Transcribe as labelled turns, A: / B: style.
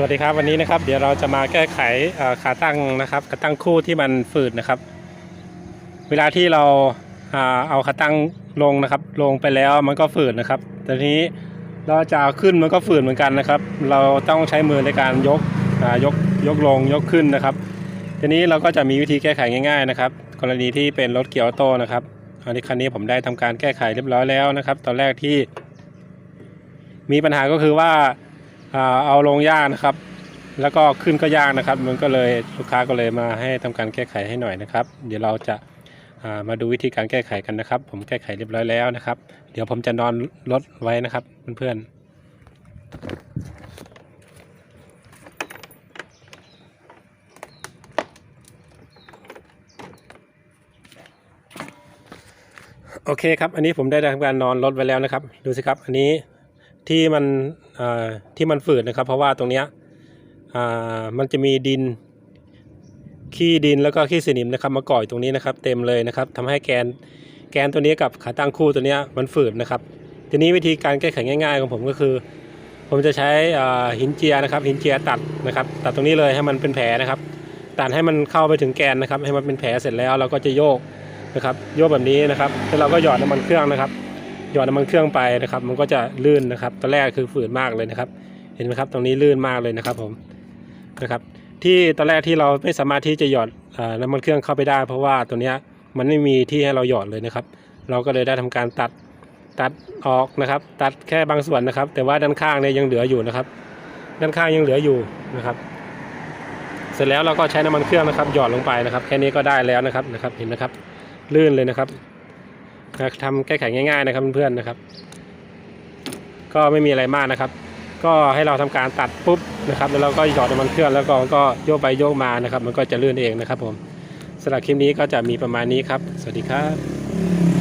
A: สวัสดีครับวันนี้นะครับเดี๋ยวเราจะมาแก้ไขขาตั้งนะครับขาตั้งคู่ที่มันฝืดนะครับ เวลาที่เราเอาขาตั้งลงนะครับ ลงไปแล้วมันก็ฝืดนะครับแต่ทีนี้เราจะเอาขึ้นมันก็ฝืดเหมือนกันนะครับ เราต้องใช้มือในการยกยกยกลงยกขึ้นนะครับ ทีนี้เราก็จะมีวิธีแก้ไขง่าย ๆนะครับ กรณีที่เป็นรถเกียร์ออโต้นะครับอันนี้คันนี้ผมได้ทำการแก้ไขเรียบร้อยแล้วนะครับ ตอนแรกที่ มีปัญหาก็คือว่า เอาลงยากนะครับ แล้วก็ขึ้นก็ยากนะครับ มันก็เลยลูกค้าก็เลยมาให้ทำการแก้ไขให้หน่อยนะครับ เดี๋ยวเราจะามาดูวิธีการแก้ไขกันนะครับ ผมแก้ไขเรียบร้อยแล้วนะครับ เดี๋ยวผมจะนอนรถไว้นะครับเพื่อนๆโอเคครับ อันนี้ผมได้ทำการนอนรถไว้แล้วนะครับ ดูสิครับ อันนี้ ที่มันที่มันฝืดนะครับ เพราะว่าตรงเนี้ยมันจะมีดินขี้ดินแล้วก็ขี้สนิมนะครับ มาก่ออยตรงนี้นะครับ เต็มเลยนะครับทำให้แกนแกนตัวนี้กับขาตั้งคู่ตัวนี้มันฝืดนะครับ ทีนี้วิธีการแก้ไขง่าย ๆ ของผมก็คือ ผมจะใช้หินเจียนะครับ หินเจียตัดนะครับ ตัดตรงนี้เลยให้มันเป็นแผลนะครับ ตัดให้มันเข้าไปถึงแกนนะครับ ให้มันเป็นแผลเสร็จแล้วเราก็จะโยกนะครับ โยกแบบนี้นะครับแล้วเราก็หยอดน้ำมันเครื่องนะครับ หยอดน้ำมันเครื่องไปนะครับ มันก็จะลื่นนะครับ ตอนแรกคือฝืดมากเลยนะครับ เห็นไหมครับตรงนี้ลื่นมากเลยนะครับผมนะครับ ที่ตอนแรกที่เราไม่สามารถที่จะหยอดน้ำมันเครื่องเข้าไปได้ เพราะว่าตัวเนี้ยมันไม่มีที่ให้เราหยอดเลยนะครับ เราก็เลยได้ทำการตัดตัดออกนะครับ ตัดแค่บางส่วนนะครับ แต่ว่าด้านข้างเนี่ยยังเหลืออยู่นะครับ ด้านข้างยังเหลืออยู่นะครับ เสร็จแล้วเราก็ใช้น้ำมันเครื่องนะครับ หยอดลงไปนะครับ แค่นี้ก็ได้แล้วนะครับนะครับ เห็นนะครับ ลื่นเลยนะครับ นะทำแก้ไขง่าย ๆ นะครับเพื่อนๆนะครับ ก็ไม่มีอะไรมากนะครับ ก็ให้เราทำการตัดปุ๊บนะครับ แล้วเราก็หยอดมันเครื่องแล้วก็ก็โยกไปโยกมานะครับ มันก็จะเลื่อนเองนะครับผมสำหรับคลิปนี้ก็จะมีประมาณนี้ครับ สวัสดีครับ